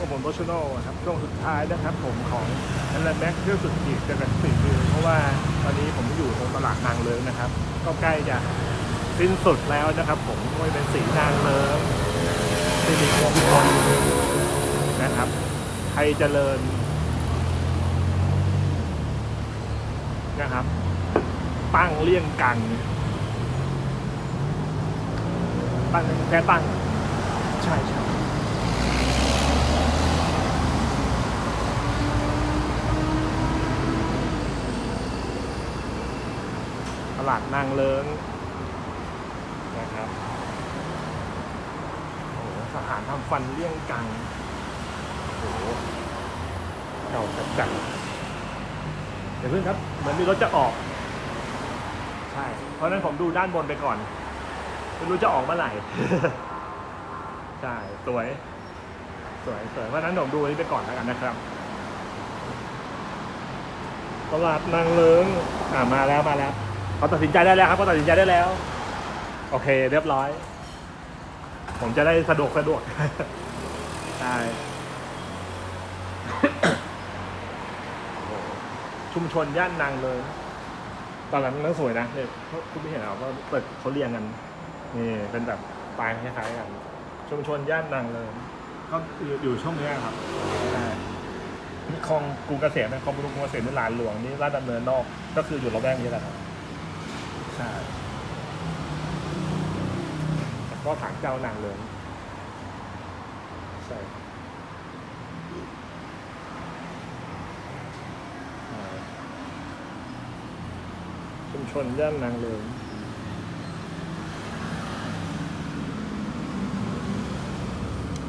กับผมโรชโนครับช่วงสุดท้ายนะครับผมของนันแลนแบ็กเที่ยวสุดขีดจะกันสี่คือเพราะว่าตอนนี้ผมอยู่ตรงตลาดนางเลิ้งนะครับ ก็ใกล้จะสิ้นสุดแล้วนะครับ ผมไม่ว่าจะเป็นสีนางเลิ้งสิริมงคลนะครับไทยเจริญนะครับ ตั้งเลี่ยงกังตั้งแค่ตั้ง ใช่ใช่ ตลาดนางเลิงนะครับโอ้โหสถานทำฟันเลี่ยงกังโอ้โหเก่าจัดจัดเดี๋ยวเพื่อนครับ เหมือนมีรถจะออก ใช่ เพราะฉะนั้นผมดูด้านบนไปก่อนไม่รู้จะออกเมื่อไหร่ ใช่ สวย สวยสวยเพราะฉะนั้นผมดูอันนี้ไปก่อนแล้วกันนะครับตลาดนางเลิงอ่ามาแล้วมาแล้ว เขาตัดสินใจได้แล้วครับเขาตัดสินใจได้แล้ว โอเค เรียบร้อย ผมจะได้สะดวกสะดวกใช่ชุมชนย่านนางเลิงตอนนั้นนั่งสวยนะเนี่ยคุณไม่เห็นเหรอว่าเปิดเขาเรียงกันนี่เป็นแบบสไตล์คล้ายๆกัน ชุมชนย่านนางเลิงก็อยู่อยู่ช่วงนี้ครับใช่คลองกรุงเกษมนะคลองกรุงเกษมนี่ลานหลวงนี่ลาดดำเนินนอก ก็คืออยู่ระแวกนี้แหละครับ ใช่ก็ถางเจ้านางเลิงใช่อ่าชุมชนย่านนางเลิง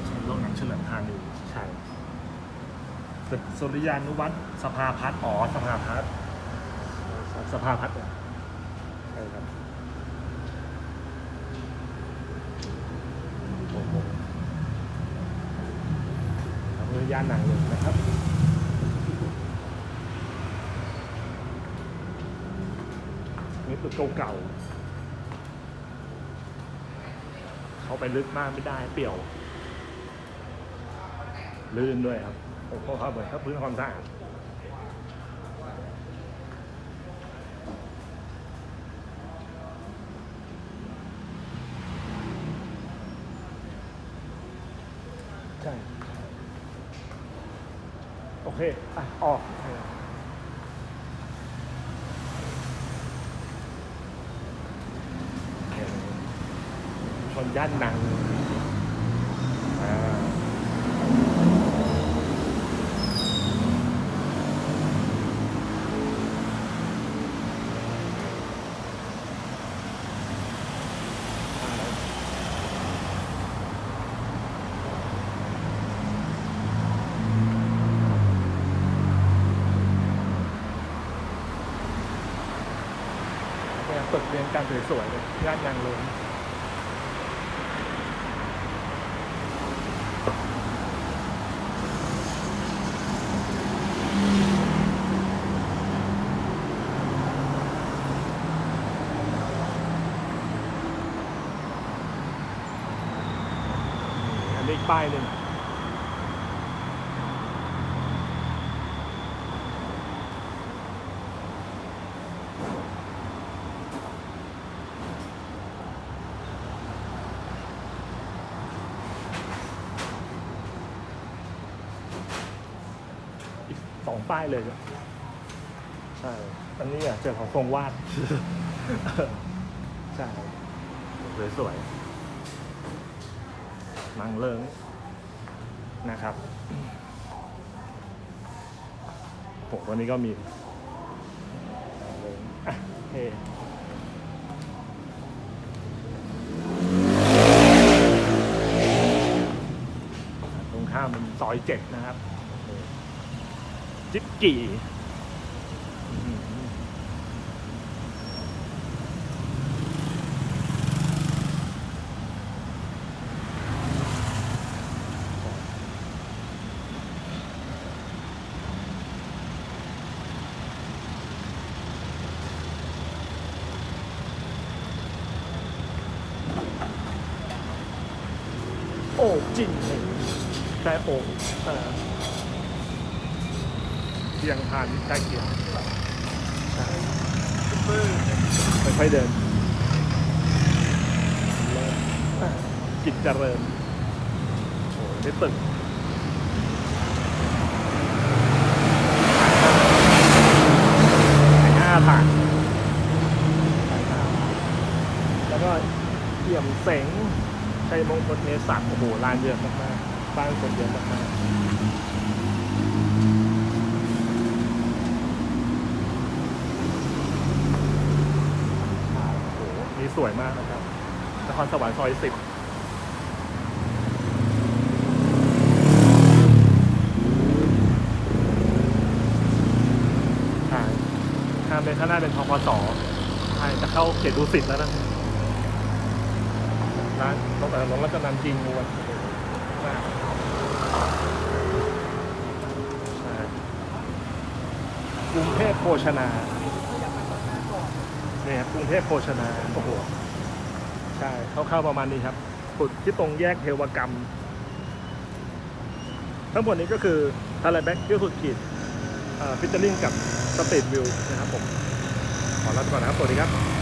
ใช่โรงหนังเฉลิมพานีใช่ตึกสุริยานุวัฒน์สภาพัฒน์อ๋อ สภาพัฒน์สภาพัฒน์เหรอใช่ครับโอ้โหเรือยานนางเลยนะครับนี่ตึกเก่าๆ เข้าไปลึกมากไม่ได้เปี่ยว ลื่นด้วยครับเพราะเขาเหมือนเขาพื้นความสะอาดใช่ โอเค อะ ออกชนย่านนังอ่า เนี่ยตึกเรียงกันสวยๆเลยย่านยางลงอันนี้อีกป้ายหนึ่ง สองป้ายเลยเนี่ยใช่ อันนี้อะเจอของทรงวาด ใช่ สวยๆนางเลิงนะครับโหวันนี้ก็มีเลิงอะเฮ้ตรงข้ามเป็นซอยเจ็ดนะครับ กี่อื้อหือโอ้จริงเลยใช่โอ่งอ่อ เพียงทานใกล้เคียงใช่ค่อยๆเดินเริ่มอะกิจเจริญโอ้โหได้ตึกสายห้าผ่านสายห้าแล้วก็เอี่ยมเสงชัยมงคลเมสักโอ้โหลานเยอะมากๆบ้านคนเยอะมากๆโอ้โหนี่ สวยมากนะครับนครสวรรค์ซอยสิบใช่ข้ามไปข้างหน้าเป็นทกสใช่จะเข้าเขตดุสิตแล้วนะร้านลงแต่ลงแล้วก็นจริงมวนมากรุงเทพโภชนา นี่ยครับกรุงเทพโภชนาโอ้โหใช่เข้าๆประมาณนี้ครับสุดที่ตรงแยกเทวกรรม ทั้งหมดนี้ก็คือทาร์แบ็กเที่ยวสุดขีดฟิชเชอร์ลิงกับสเตทวิวนะครับผม ขอลาไปก่อนนะครับ สวัสดีครับ